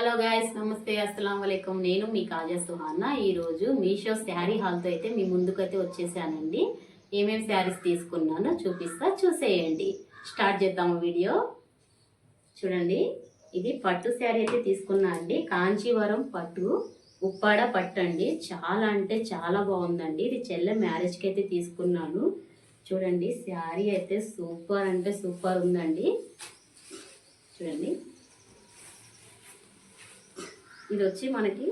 Hello guys నమస్తే అస్సలం వలైకుం నేను మీ కాజా సుహాన్న ఈరోజు మీషో శారీ హాల్తో అయితే మీ ముందుకైతే వచ్చేసానండి. ఏమేమి శారీస్ తీసుకున్నానో చూపిస్తా చూసేయండి. స్టార్ట్ చేద్దాము వీడియో. చూడండి ఇది పట్టు శారీ అయితే తీసుకున్నా అండి. కాంచీవరం పట్టు ఉప్పాడ పట్టు అండి చాలా అంటే చాలా బాగుందండి. ఇది చెల్లె మ్యారేజ్కి అయితే తీసుకున్నాను. చూడండి శారీ అయితే సూపర్ అంటే సూపర్ ఉందండి. చూడండి. ఇది వచ్చి మనకి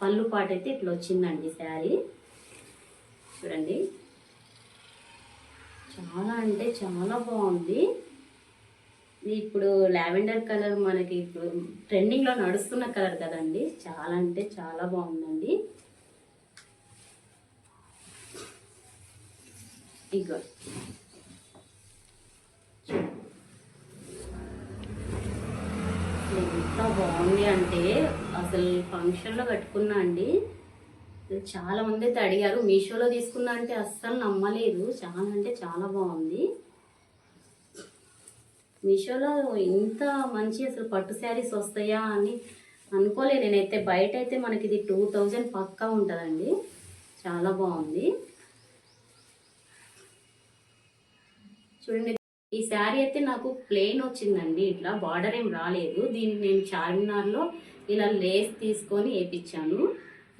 పళ్ళు పాట అయితే ఇట్లా వచ్చిందండి శారీ. చూడండి. చాలా అంటే చాలా బాగుంది. ఇప్పుడు లావెండర్ కలర్ మనకి ఇప్పుడు ట్రెండింగ్లో నడుస్తున్న కలర్ కదండి. చాలా అంటే చాలా బాగుందండి. ఇగో ఎంత బాగుంది అంటే అసలు ఫంక్షన్లో కట్టుకున్నా అండి. చాలా మంది అయితే అడిగారు మీషోలో తీసుకున్నా అంటే అస్సలు నమ్మలేదు. చాలా అంటే చాలా బాగుంది. మీషోలో ఇంత మంచి అసలు పట్టు శారీస్ వస్తాయా అని అనుకోలే నేనైతే. బయట అయితే మనకి ఇది టూ థౌజండ్ పక్కా ఉంటుందండి. చాలా బాగుంది. చూడండి ఈ శారీ అయితే నాకు ప్లెయిన్ వచ్చిందండి. ఇట్లా బార్డర్ ఏం రాలేదు. దీన్ని నేను చార్మినార్లో ఇలా లేస్ తీసుకొని వేయించాను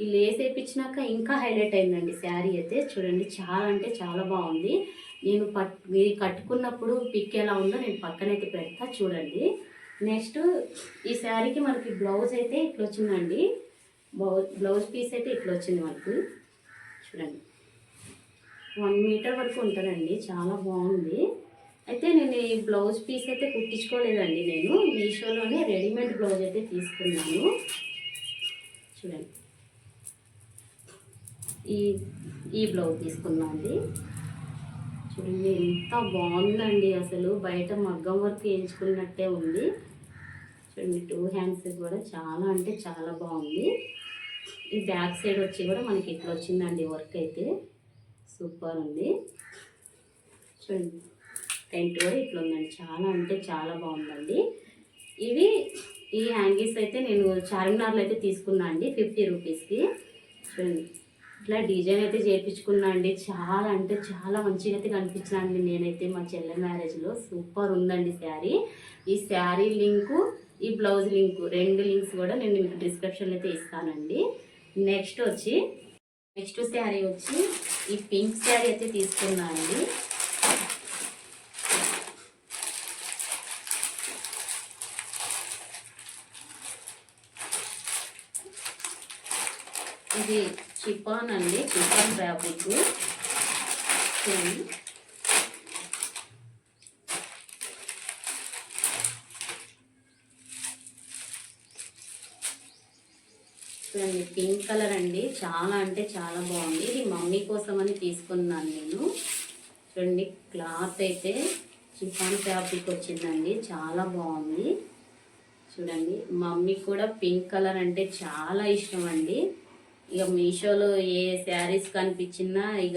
ఈ లేస్ వేయించినాక ఇంకా హైలైట్ అయిందండి శారీ అయితే. చూడండి చాలా అంటే చాలా బాగుంది. నేను పట్ మీరు కట్టుకున్నప్పుడు పిక్ ఎలా ఉందో నేను పక్కనైతే పెడతా చూడండి. నెక్స్ట్ ఈ శారీకి మనకి బ్లౌజ్ అయితే ఇట్లా వచ్చిందండి. బ్లౌజ్ బ్లౌజ్ పీస్ అయితే ఇట్లా వచ్చింది మనకు. చూడండి. వన్ మీటర్ వరకు ఉంటుందండి చాలా బాగుంది. అయితే నేను ఈ బ్లౌజ్ పీస్ అయితే కుట్టించుకోలేదండి నేను. మీషోలోనే రెడీమేడ్ బ్లౌజ్ అయితే తీసుకున్నాను. చూడండి. ఈ ఈ బ్లౌజ్ తీసుకున్నాను అండి చూడండి ఎంత బాగుందండి అసలు. బయట మగ్గం వర్క్ వేయించుకున్నట్టే ఉంది. చూడండి టూ హ్యాండ్స్ కూడా చాలా అంటే చాలా బాగుంది. ఈ బ్యాక్ సైడ్ వచ్చి కూడా మనకి ఇట్లా వచ్చిందండి వర్క్ అయితే. సూపర్ ఉంది. చూడండి. టెంట్ కూడా ఇట్లా ఉందండి. చాలా అంటే చాలా బాగుందండి. ఇవి ఈ హ్యాంగీస్ అయితే నేను చార్మినార్లో అయితే తీసుకున్నా అండి ఫిఫ్టీ రూపీస్కి. చూడండి. ఇట్లా డిజైన్ అయితే చేయించుకున్నా అండి. చాలా అంటే చాలా మంచిగా అయితే కనిపించానండి నేనైతే మా చెల్లె మ్యారేజ్లో. సూపర్ ఉందండి శారీ. ఈ శారీ లింకు ఈ బ్లౌజ్ లింకు రెండు లింక్స్ కూడా నేను మీకు డిస్క్రిప్షన్లో అయితే ఇస్తానండి. నెక్స్ట్ వచ్చి నెక్స్ట్ శారీ వచ్చి ఈ పింక్ శారీ అయితే తీసుకున్నా అండి. ఇది చిపాన్ అండి చిపాన్ ఫ్యాబ్రిక్ చూడండి చూడండి పింక్ కలర్ అండి. చాలా అంటే చాలా బాగుంది. ఇది మమ్మీ కోసం అని తీసుకున్నాను నేను. చూడండి క్లాత్ అయితే చిఫాన్ ఫ్యాబ్రిక్ వచ్చిందండి. చాలా బాగుంది. చూడండి మమ్మీ కూడా పింక్ కలర్ అంటే చాలా ఇష్టం అండి. ఇక మీషోలో ఏ శారీస్ కనిపించినా ఇక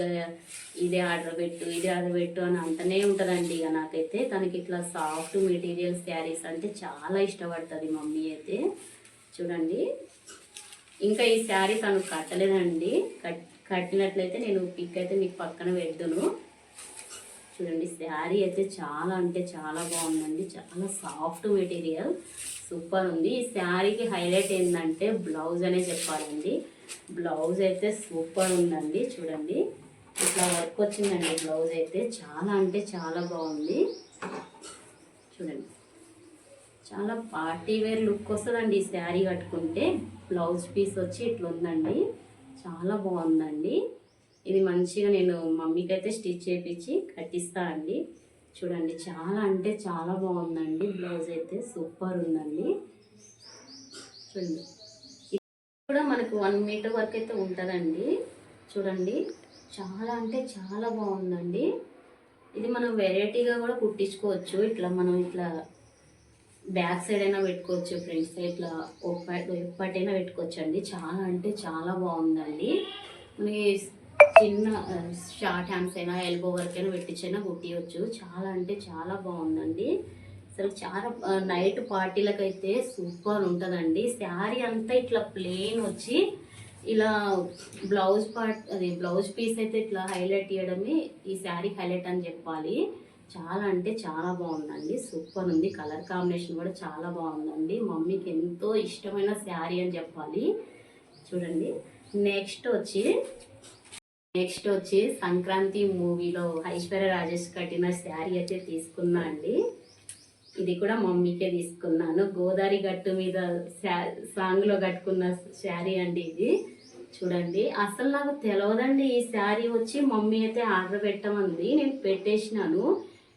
ఇదే ఆర్డర్ పెట్టు ఇదే ఆర్డర్ పెట్టు అని అంటనే ఉంటుందండి ఇక నాకైతే. తనకి ఇట్లా సాఫ్ట్ మెటీరియల్ శారీస్ అంటే చాలా ఇష్టపడుతుంది మమ్మీ అయితే. చూడండి. ఇంకా ఈ శారీ తను కట్టలేదండి. కట్ కట్టినట్లయితే నేను పిక్ అయితే మీకు పక్కన పెడుతును చూడండి శారీ అయితే చాలా అంటే చాలా బాగుందండి. చాలా సాఫ్ట్ మెటీరియల్. సూపర్ ఉంది. ఈ శారీకి హైలైట్ ఏంటంటే బ్లౌజ్ అనే చెప్పాలండి. బ్లౌజ్ అయితే సూపర్ ఉందండి చూడండి. ఇట్లా వర్క్ వచ్చిందండి బ్లౌజ్ అయితే. చాలా అంటే చాలా బాగుంది. చూడండి. చాలా పార్టీ వేర్ లుక్ వస్తుందండి ఈ శారీ కట్టుకుంటే. బ్లౌజ్ పీస్ వచ్చి ఇట్లా ఉందండి. చాలా బాగుందండి. ఇది మంచిగా నేను మమ్మీకి అయితే స్టిచ్ చేయించి కట్టిస్తా అండి. చూడండి చాలా అంటే చాలా బాగుందండి. బ్లౌజ్ అయితే సూపర్ ఉందండి. చూడండి. కూడా మనకు వన్ మీటర్ వరకు అయితే ఉంటుందండి. చూడండి. చాలా అంటే చాలా బాగుందండి. ఇది మనం వెరైటీగా కూడా కుట్టించుకోవచ్చు. ఇట్లా మనం ఇట్లా బ్యాక్ సైడ్ అయినా పెట్టుకోవచ్చు ఫ్రంట్ సైడ్ ఇట్లా ఒప్పటి ఒప్పటైనా పెట్టుకోవచ్చు అండి చాలా అంటే చాలా బాగుందండి. మనకి చిన్న షార్ట్ హ్యాండ్స్ అయినా ఎల్బో వర్క్ అయినా పెట్టించైనా కుట్టియచ్చు. చాలా అంటే చాలా బాగుందండి. అసలు చాలా నైట్ పార్టీలకు అయితే సూపర్ ఉంటుందండి. శారీ అంతా ఇట్లా ప్లెయిన్ వచ్చి ఇలా బ్లౌజ్ పార్ట్ అది బ్లౌజ్ పీస్ అయితే ఇట్లా హైలైట్ చేయడమే ఈ శారీ హైలైట్ అని చెప్పాలి. చాలా అంటే చాలా బాగుందండి. సూపర్ ఉంది. కలర్ కాంబినేషన్ కూడా చాలా బాగుందండి. మమ్మీకి ఎంతో ఇష్టమైన శారీ అని చెప్పాలి. చూడండి. నెక్స్ట్ వచ్చి నెక్స్ట్ వచ్చి సంక్రాంతి మూవీలో ఐశ్వర్య రాజేష్ కట్టిన శారీ అయితే తీసుకున్నా అండి. ఇది కూడా మమ్మీకే తీసుకున్నాను. గోదావరి గట్టు మీద సాంగ్లో కట్టుకున్న శారీ అండి ఇది. చూడండి. అసలు నాకు తెలియదండి ఈ శారీ వచ్చి మమ్మీ అయితే ఆర్డర్ పెట్టమంది. నేను పెట్టేసినాను.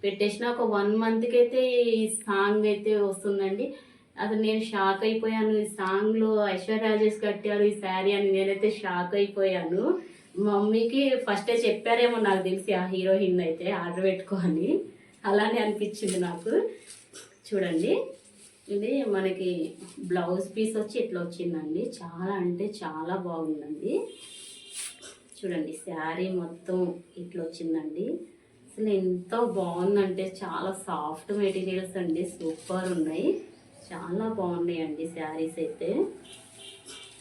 పెట్టేసిన ఒక వన్ మంత్కి అయితే ఈ సాంగ్ అయితే వస్తుందండి. అసలు నేను షాక్ అయిపోయాను. ఈ సాంగ్లో ఐశ్వర్యాజేష్ కట్టారు ఈ శారీ అని నేనైతే షాక్ అయిపోయాను. మమ్మీకి ఫస్టే చెప్పారేమో నాకు తెలిసి ఆ హీరోయిన్ అయితే ఆర్డర్ పెట్టుకో అని. అలానే అనిపించింది నాకు. చూడండి. ఇది మనకి బ్లౌజ్ పీస్ వచ్చి ఇట్లా వచ్చిందండి. చాలా అంటే చాలా బాగుందండి. చూడండి శారీ మొత్తం ఇట్లా వచ్చిందండి. అసలు ఎంత బాగుందంటే చాలా సాఫ్ట్ మెటీరియల్స్ అండి. సూపర్ ఉన్నాయి. చాలా బాగున్నాయండి శారీస్ అయితే.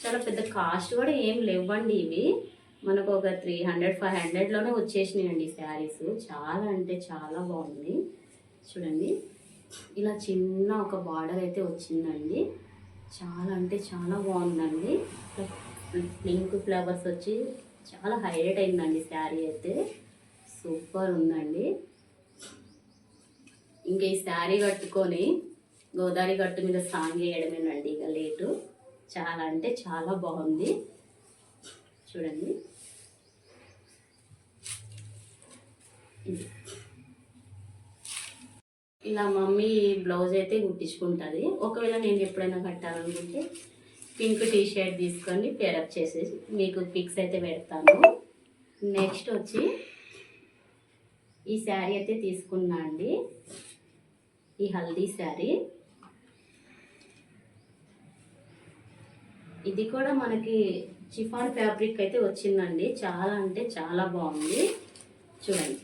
చాలా పెద్ద కాస్ట్ కూడా ఏం లేవండి ఇవి. మనకు ఒక త్రీ హండ్రెడ్ ఫైవ్ హండ్రెడ్లోనే వచ్చేసినాయండి శారీస్. చాలా అంటే చాలా బాగుంది చూడండి. ఇలా చిన్న ఒక బార్డర్ అయితే వచ్చిందండి. చాలా అంటే చాలా బాగుందండి. పింక్ ఫ్లవర్స్ వచ్చి చాలా హైలైట్ అయిందండి శారీ అయితే. సూపర్ ఉందండి. ఇంకా ఈ శారీ కట్టుకొని గోదావరి గట్టు మీద సాంగ్ వేయడమేనండి ఇక లేటు. చాలా అంటే చాలా బాగుంది. చూడండి. ఇది. ఇలా మమ్మీ బ్లౌజ్ అయితే కుట్టించుకుంటుంది. ఒకవేళ నేను ఎప్పుడైనా కట్టాలనుకుంటే పింక్ టీ షర్ట్ తీసుకొని పేరప్ చేసి మీకు పిక్స్ అయితే పెడతాను. నెక్స్ట్ వచ్చి ఈ శారీ అయితే తీసుకున్నా అండి. ఈ హల్దీ శారీ. ఇది కూడా మనకి చిఫాన్ ఫ్యాబ్రిక్ అయితే వచ్చిందండి. చాలా అంటే చాలా బాగుంది. చూడండి.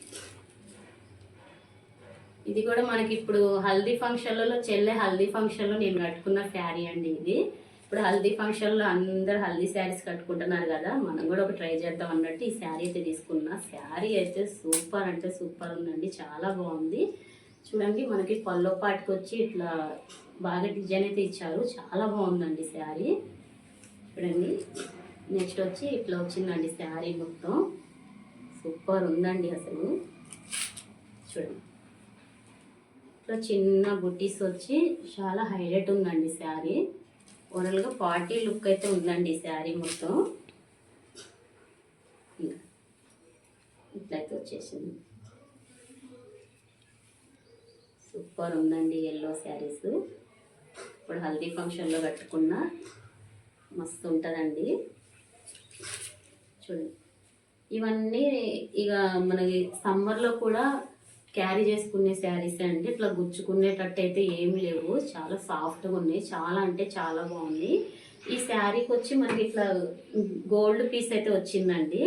ఇది కూడా మనకి ఇప్పుడు హల్దీ ఫంక్షన్లలో చెల్లె హల్దీ ఫంక్షన్లో నేను కట్టుకున్న శారీ అండి ఇది. ఇప్పుడు హల్దీ ఫంక్షన్లో అందరు హల్దీ శారీస్ కట్టుకుంటున్నారు కదా మనం కూడా ఒక ట్రై చేద్దాం అన్నట్టు ఈ శారీ అయితే తీసుకున్నా. శారీ అయితే సూపర్ అంటే సూపర్ ఉందండి చాలా బాగుంది. చూడండి మనకి పల్లో పాటికి వచ్చి ఇట్లా బాగా డిజైన్ అయితే ఇచ్చారు. చాలా బాగుందండి శారీ. చూడండి నెక్స్ట్ వచ్చి ఇట్లా వచ్చిందండి శారీ మొత్తం. సూపర్ ఉందండి అసలు. చూడండి. ఇట్లా చిన్న బుట్టీస్ వచ్చి చాలా హైలైట్ ఉందండి శారీ. ఓవరాల్గా పార్టీ లుక్ అయితే ఉందండి శారీ మొత్తం. ఇంకా ఇట్లయితే వచ్చేసింది. సూపర్ ఉందండి ఎల్లో శారీస్. ఇప్పుడు హల్దీ ఫంక్షన్లో కట్టుకున్న మస్తు ఉంటుందండి. చూడండి ఇవన్నీ ఇక మనకి సమ్మర్లో కూడా క్యారీ చేసుకునే శారీస్ అండి. ఇట్లా గుచ్చుకునేటట్టు అయితే ఏమి లేవు. చాలా సాఫ్ట్గా ఉన్నాయి. చాలా అంటే చాలా బాగుంది. ఈ శారీకి వచ్చి మనకి ఇట్లా గోల్డ్ పీస్ అయితే వచ్చిందండి.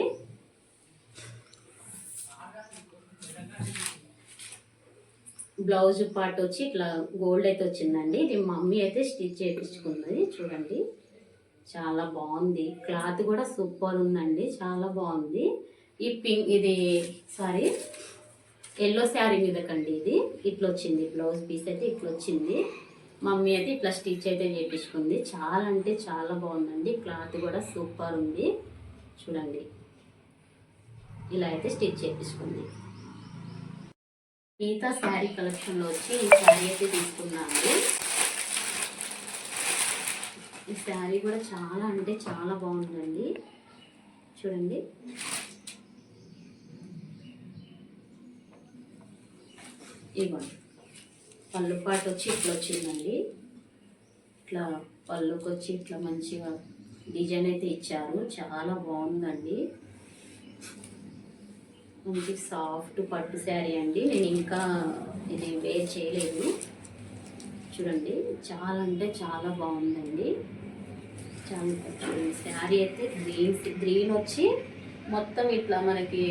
బ్లౌజ్ పార్ట్ వచ్చి ఇట్లా గోల్డ్ అయితే వచ్చిందండి. ఇది మమ్మీ అయితే స్టిచ్ చేయించుకున్నది చూడండి. చాలా బాగుంది. క్లాత్ కూడా సూపర్ ఉందండి. చాలా బాగుంది. ఈ పింక్ ఇది సారీ ఎల్లో శారీ మీదకండి ఇది. ఇట్లా వచ్చింది బ్లౌజ్ పీస్ అయితే ఇట్లా వచ్చింది మమ్మీ అయితే ఇట్లా స్టిచ్ అయితే చేయించుకుంది చాలా అంటే చాలా బాగుందండి. క్లాత్ కూడా సూపర్ ఉంది. చూడండి. ఇలా అయితే స్టిచ్ చేయించుకుంది మిగతా శారీ కలెక్షన్లో వచ్చి ఈ శారీ అయితే తీసుకున్నాను. ఈ శారీ కూడా చాలా అంటే చాలా బాగుందండి. చూడండి. ఇవ్వండి. పళ్ళు పాటు వచ్చి ఇట్లా వచ్చిందండి. ఇట్లా పళ్ళుకి వచ్చి ఇట్లా మంచిగా డిజైన్ అయితే ఇచ్చారు. చాలా బాగుందండి. మంచి సాఫ్ట్ పట్టు శారీ అండి. నేను ఇంకా ఇది వేర్ చేయలేదు. చూడండి చాలా అంటే చాలా బాగుందండి. చాలా చూడండి శారీ అయితే గ్రీన్ గ్రీన్ వచ్చి మొత్తం ఇట్లా మనకి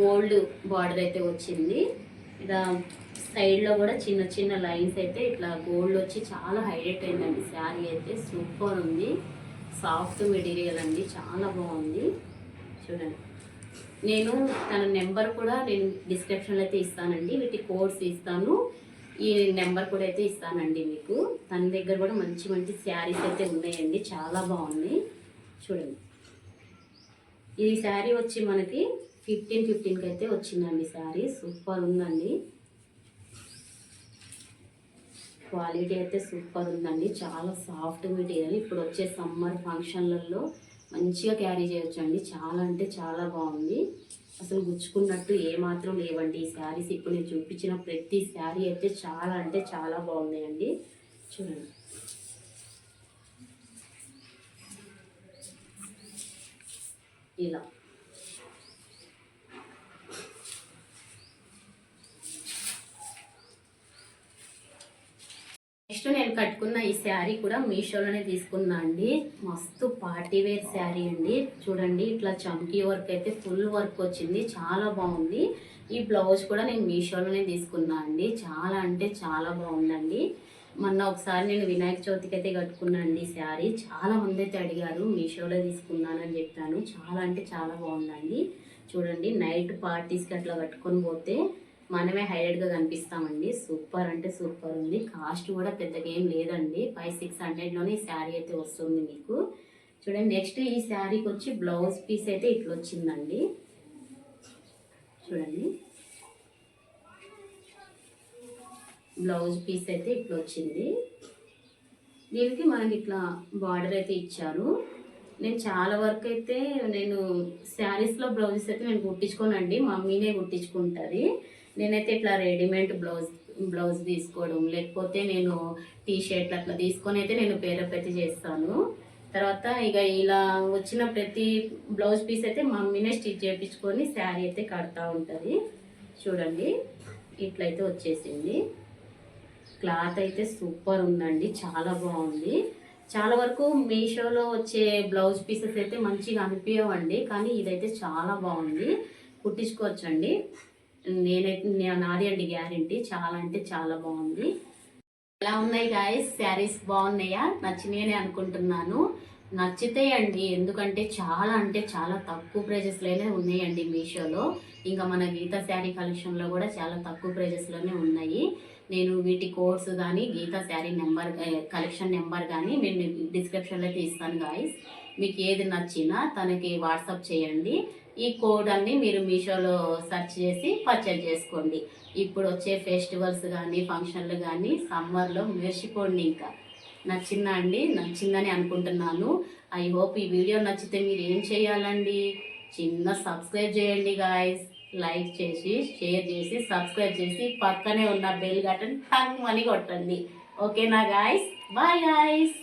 గోల్డ్ బార్డర్ అయితే వచ్చింది. ఇలా సైడ్లో కూడా చిన్న చిన్న లైన్స్ అయితే ఇట్లా గోల్డ్ వచ్చి చాలా హైలైట్ అయిందండి. శారీ అయితే సూపర్ ఉంది. సాఫ్ట్ మెటీరియల్ అండి చాలా బాగుంది. చూడండి. నేను తన నెంబర్ కూడా నేను డిస్క్రిప్షన్లో అయితే ఇస్తానండి. వీటి కోడ్స్ ఇస్తాను. ఈ నెంబర్ కూడా అయితే ఇస్తానండి మీకు. తన దగ్గర కూడా మంచి మంచి శారీస్ అయితే ఉన్నాయండి. చాలా బాగున్నాయి. చూడండి. ఈ శారీ వచ్చి మనకి ఫిఫ్టీన్ ఫిఫ్టీన్కి అయితే వచ్చిందండి శారీ. సూపర్ ఉందండి. క్వాలిటీ అయితే సూపర్ ఉందండి. చాలా సాఫ్ట్ మెటీరియల్. ఇప్పుడు వచ్చే సమ్మర్ ఫంక్షన్లలో మంచిగా క్యారీ చేయొచ్చండి. చాలా అంటే చాలా బాగుంది. అసలు గుచ్చుకున్నట్టు ఏమాత్రం లేవండి ఈ శారీస్. ఇప్పుడు నేను చూపించిన ప్రతి శారీ అయితే చాలా అంటే చాలా బాగున్నాయండి. చూడండి. ఇలా నెక్స్ట్ నేను కట్టుకున్న ఈ శారీ కూడా మీషోలోనే తీసుకున్నా అండి. మస్తు పార్టీ వేర్ శారీ అండి. చూడండి ఇట్లా చమ్కీ వర్క్ అయితే ఫుల్ వర్క్ వచ్చింది. చాలా బాగుంది. ఈ బ్లౌజ్ కూడా నేను మీషోలోనే తీసుకున్నా అండి. చాలా అంటే చాలా బాగుందండి. మొన్న ఒకసారి నేను వినాయక చవితికి అయితే కట్టుకున్నాను అండి శారీ. చాలా మంది అయితే అడిగారు మీషోలో తీసుకున్నానని చెప్పాను. చాలా అంటే చాలా బాగుందండి. చూడండి నైట్ పార్టీస్కి అట్లా కట్టుకొని పోతే మనమే హైలైట్గా కనిపిస్తామండి. సూపర్ అంటే సూపర్ ఉంది. కాస్ట్ కూడా పెద్దగా ఏం లేదండి. ఫైవ్ సిక్స్ హండ్రెడ్లోనే ఈ శారీ అయితే వస్తుంది మీకు. చూడండి నెక్స్ట్ ఈ శారీకి వచ్చి బ్లౌజ్ పీస్ అయితే ఇట్లా వచ్చిందండి. చూడండి. బ్లౌజ్ పీస్ అయితే ఇట్లా వచ్చింది. దీనికి మనకి ఇట్లా బార్డర్ అయితే ఇచ్చారు. నేను చాలా వరకు అయితే నేను శారీస్లో బ్లౌజెస్ అయితే నేను కుట్టించుకోనండి. మమ్మీనే కుట్టించుకుంటుంది. నేనైతే ఇట్లా రెడీమేడ్ బ్లౌజ్ బ్లౌజ్ తీసుకోవడం లేకపోతే నేను టీ షర్ట్లు అట్లా తీసుకొని అయితే నేను పేరప్ చేస్తాను. తర్వాత ఇక ఇలా వచ్చిన ప్రతి బ్లౌజ్ పీస్ అయితే మమ్మీనే స్టిచ్ చేయించుకొని శారీ అయితే కడతా ఉంటుంది. చూడండి ఇట్లయితే వచ్చేసింది. క్లాత్ అయితే సూపర్ ఉందండి చాలా బాగుంది. చాలా వరకు మీషోలో వచ్చే బ్లౌజ్ పీసెస్ అయితే మంచిగా అనిపించవండి కానీ ఇదైతే చాలా బాగుంది. కుట్టించుకోవచ్చండి. నేనైతే నాది అండి గ్యారంటీ. చాలా అంటే చాలా బాగుంది. ఎలా ఉన్నాయి గాయస్ శారీస్ బాగున్నాయా? నచ్చినాయని అనుకుంటున్నాను. నచ్చితే అండి ఎందుకంటే చాలా అంటే చాలా తక్కువ ప్రైజెస్లోనే ఉన్నాయండి మీషోలో. ఇంకా మన గీతా శారీ కలెక్షన్లో కూడా చాలా తక్కువ ప్రైజెస్లోనే ఉన్నాయి. నేను వీటి కోడ్స్ కానీ Geetha sari number collection number కానీ నేను డిస్క్రిప్షన్లో అయితే ఇస్తాను గాయస్ మీకు ఏది నచ్చినా తనకి వాట్సాప్ చేయండి. ఈ కోడ్ అన్ని మీరు మీషోలో సెర్చ్ చేసి పర్చేజ్ చేసుకోండి. ఇప్పుడు వచ్చే ఫెస్టివల్స్ కానీ ఫంక్షన్లు కానీ సమ్మర్లో మెర్చిపోండి ఇంకా. నచ్చిందా అండి? నచ్చిందని అనుకుంటున్నాను. ఐ హోప్ ఈ వీడియో నచ్చితే మీరు ఏం చేయాలండి? చిన్న సబ్స్క్రైబ్ చేయండి గాయస్ లైక్ చేసి షేర్ చేసి సబ్స్క్రైబ్ చేసి పక్కనే ఉన్న బెల్ బటన్ టంగ్ అని కొట్టండి. ఓకేనా గాయస్ బాయ్ గాయస్